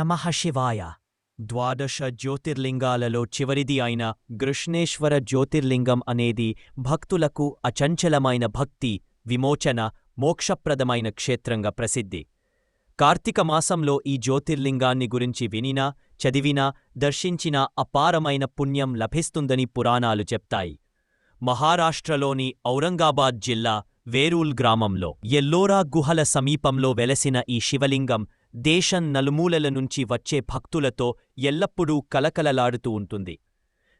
నమః శివాయ ద్వాదశ జ్యోతిర్లింగాలలో చివరిది అయిన గృష్ణేశ్వర జ్యోతిర్లింగం అనేది భక్తులకు అచంచలమైన భక్తి విమోచన మోక్షప్రదమైన క్షేత్రంగా ప్రసిద్ధి. కార్తీక మాసంలో ఈ జ్యోతిర్లింగాన్ని గురించి వినినా చదివినా దర్శించినా అపారమైన పుణ్యం లభిస్తుందని పురాణాలు చెప్తాయి. మహారాష్ట్రలోని ఔరంగాబాద్ జిల్లా వేరూల్ గ్రామంలో ఎల్లోరా గుహల సమీపంలో వెలసిన ఈ శివలింగం దేశం నలుమూలల నుంచి వచ్చే భక్తులతో ఎల్లప్పుడూ కలకలలాడుతూ ఉంటుంది.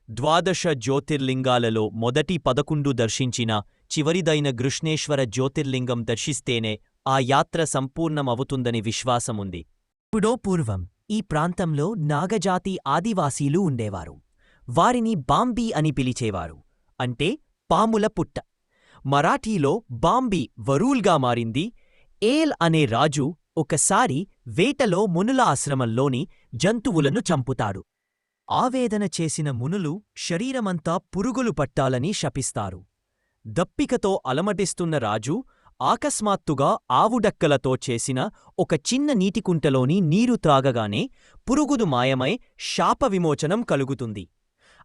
ద్వాదశ జ్యోతిర్లింగాలలో మొదటి పదకొండు దర్శించిన చివరిదైన గృష్ణేశ్వర జ్యోతిర్లింగం దర్శిస్తేనే ఆ యాత్ర సంపూర్ణమవుతుందని విశ్వాసముంది. ఇప్పుడో పూర్వం ఈ ప్రాంతంలో నాగజాతి ఆదివాసీలు ఉండేవారు. వారిని బాంబీ అని పిలిచేవారు. అంటే పాముల పుట్ట. మరాఠీలో బాంబీ వరూల్గా మారింది. ఏల్ అనే రాజు ఒకసారి వేటలో మునుల ఆశ్రమంలోని జంతువులను చంపుతాడు. ఆవేదన చేసిన మునులు శరీరమంతా పురుగులు పట్టాలని శపిస్తారు. దప్పికతో అలమటిస్తున్న రాజు ఆకస్మాత్తుగా ఆవుడక్కలతో చేసిన ఒక చిన్న నీటికుంటలోని నీరు త్రాగగానే పురుగుదు మాయమై శాప విమోచనం కలుగుతుంది.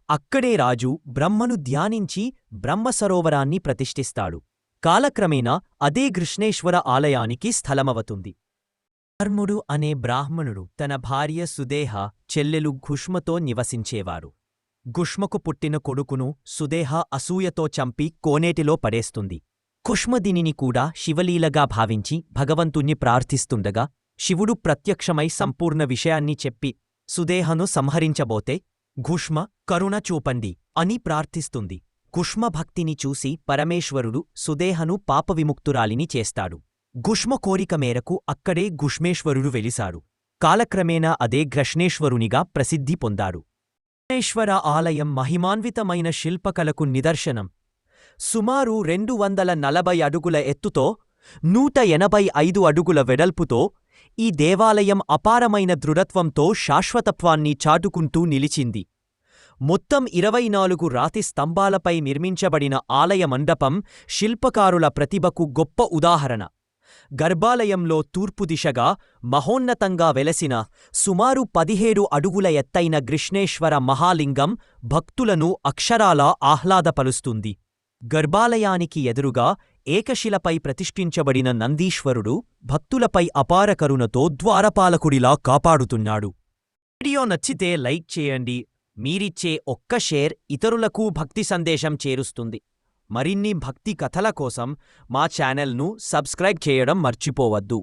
అక్కడే రాజు బ్రహ్మను ధ్యానించి బ్రహ్మసరోవరాన్ని ప్రతిష్ఠిస్తాడు. కాలక్రమేణా అదే కృష్ణేశ్వర ఆలయానికి స్థలమవుతుంది. ధర్ముడు అనే బ్రాహ్మణుడు తన భార్య సుదేహ చెల్లెలు ఘుష్మతో నివసించేవారు. ఘుష్మకు పుట్టిన కొడుకును సుదేహ అసూయతో చంపి కోనేటిలో పడేస్తుంది. కుష్మదినిని కూడా శివలీలగా భావించి భగవంతుణ్ణి ప్రార్థిస్తుండగా శివుడు ప్రత్యక్షమై సంపూర్ణ విషయాన్ని చెప్పి సుదేహను సంహరించబోతే ఘుష్మ కరుణ చూపండి అని ప్రార్థిస్తుంది. కుష్మభక్తిని చూసి పరమేశ్వరుడు సుదేహను పాపవిముక్తురాలిని చేస్తాడు. గుష్మ కోరిక మేరకు అక్కడే గుష్మేశ్వరుడు వెలిశాడు కాలక్రమేణా అదే గ్రష్ణేశ్వరునిగా ప్రసిద్ధి పొందాడు గ్రష్ణేశ్వర ఆలయం మహిమాన్వితమైన శిల్పకలకు నిదర్శనం. సుమారు రెండు వందల నలభై అడుగుల ఎత్తుతో నూట ఎనభై ఐదు అడుగుల వెడల్పుతో ఈ దేవాలయం అపారమైన దృఢత్వంతో శాశ్వతత్వాన్ని చాటుకుంటూ నిలిచింది. మొత్తం ఇరవై నాలుగు రాతి స్తంభాలపై నిర్మించబడిన ఆలయ మండపం శిల్పకారుల ప్రతిభకు గొప్ప ఉదాహరణ. గర్భాలయంలో తూర్పు దిశగా మహోన్నతంగా వెలసిన సుమారు పదిహేడు అడుగుల ఎత్తైన గ్రిష్ణేశ్వర మహాలింగం భక్తులను అక్షరాలా ఆహ్లాదపలుస్తుంది గర్భాలయానికి ఎదురుగా ఏకశిలపై ప్రతిష్ఠించబడిన నందీశ్వరుడు భక్తులపై అపార కరుణతో ద్వారపాలకుడిలా కాపాడుతున్నాడు. వీడియో నచ్చితే లైక్ చేయండి మీరిచ్చే ఒక్క షేర్ ఇతరులకు భక్తి సందేశం చేరుస్తుంది. మరిన్ని భక్తి కథల కోసం మా ఛానల్ను సబ్స్క్రైబ్ చేయడం మర్చిపోవద్దు.